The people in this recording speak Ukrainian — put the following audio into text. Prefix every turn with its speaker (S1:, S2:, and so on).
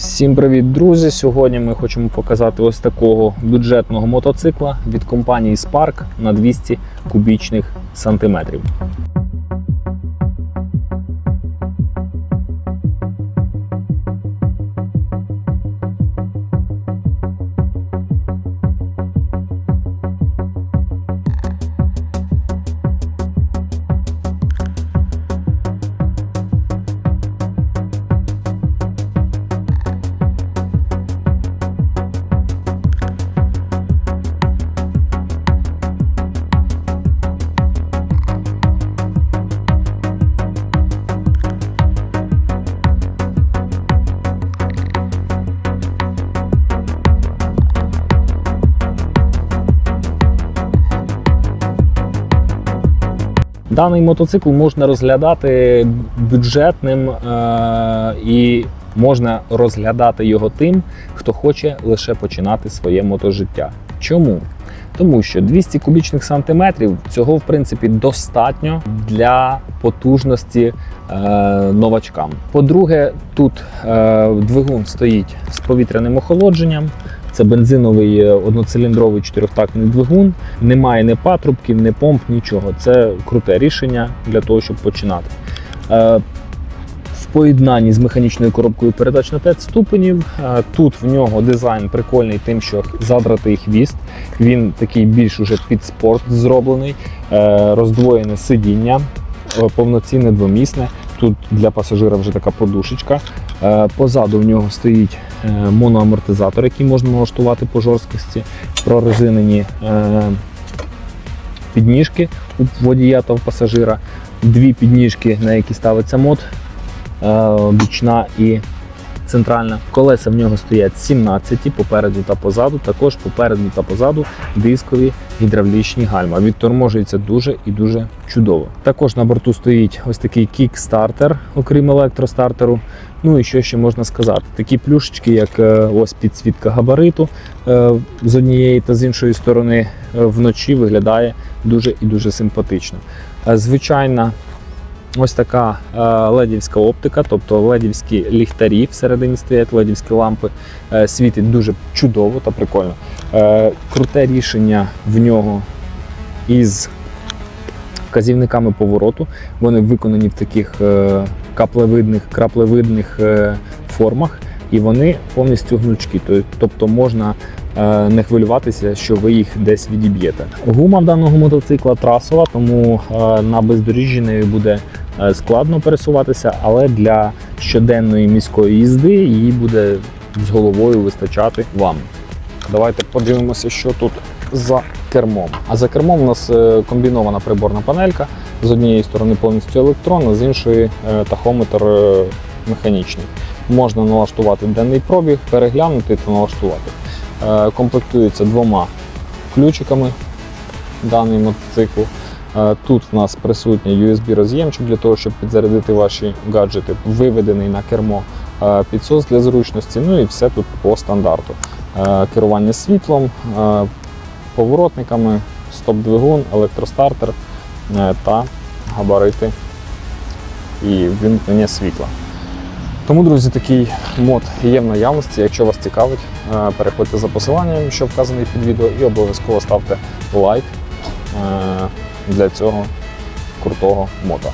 S1: Всім привіт, друзі! Сьогодні ми хочемо показати ось такого бюджетного мотоцикла від компанії Spark на 200 кубічних сантиметрів. Даний мотоцикл можна розглядати бюджетним е- і можна розглядати його тим, хто хоче лише починати своє мотожиття. Чому? Тому що 200 кубічних сантиметрів цього в принципі достатньо для потужності е, новачкам. По-друге, тут е, двигун стоїть з повітряним охолодженням. Це бензиновий е, одноциліндровий чотирьохтактний двигун. Немає ні патрубків, ні помп, нічого. Це круте рішення для того, щоб починати. Е, В поєднанні з механічною коробкою передач на 5 ступенів. Е, Тут в нього дизайн прикольний, тим, що задратий хвіст. Він такий більш уже під спорт зроблений, роздвоєне сидіння, повноцінне двомісне. Тут для пасажира вже така подушечка. Е, Позаду в нього стоїть е, моноамортизатор, який можна налаштувати по жорсткості, прорезинені е, підніжки у водія та у пасажира, дві підніжки, на які ставиться мод, бічна і центральна. Колеса в нього стоять 17 попереду та позаду. Також попереду та позаду дискові гідравлічні гальма. Відторможується дуже і дуже чудово. Також на борту стоїть ось такий кікстартер, окрім електростартеру. Ну і що ще можна сказати? Такі плюшечки, як е, ось підсвітка габариту е, з однієї та з іншої сторони е, вночі виглядає дуже і дуже симпатично. Звичайна ось така е, ледівська оптика, тобто ледівські ліхтарі всередині стоять, ледівські лампи. Е, Світить дуже чудово та прикольно. Е, Круте рішення в нього із вказівниками повороту. Вони виконані в таких каплевидних, краплевидних формах, і вони повністю гнучкі. Тобто можна не хвилюватися, що ви їх десь відіб'єте. Гума в даного мотоцикла трасова, тому е, на бездоріжжі нею буде е, складно пересуватися, але для щоденної міської їзди її буде з головою вистачати вам. Давайте подивимося, що тут за кермом. А за кермом у нас е, комбінована приборна панелька. З однієї сторони повністю електронна, з іншої е, тахометр е, механічний. Можна налаштувати денний пробіг, переглянути та налаштувати. Е, Комплектується двома ключиками даний мотоцикл. Е, Тут в нас присутній USB-роз'ємчик для того, щоб підзарядити ваші гаджети, виведений на кермо е, підсос для зручності. Ну і все тут по стандарту. Керування світлом, поворотниками, стоп-двигун, електростартер та габарити і вимкнення світла. Тому, друзі, такий мод є в наявності. Якщо вас цікавить, е, переходьте за посиланням, що вказаний під відео, і обов'язково ставте лайк е, для цього крутого мода.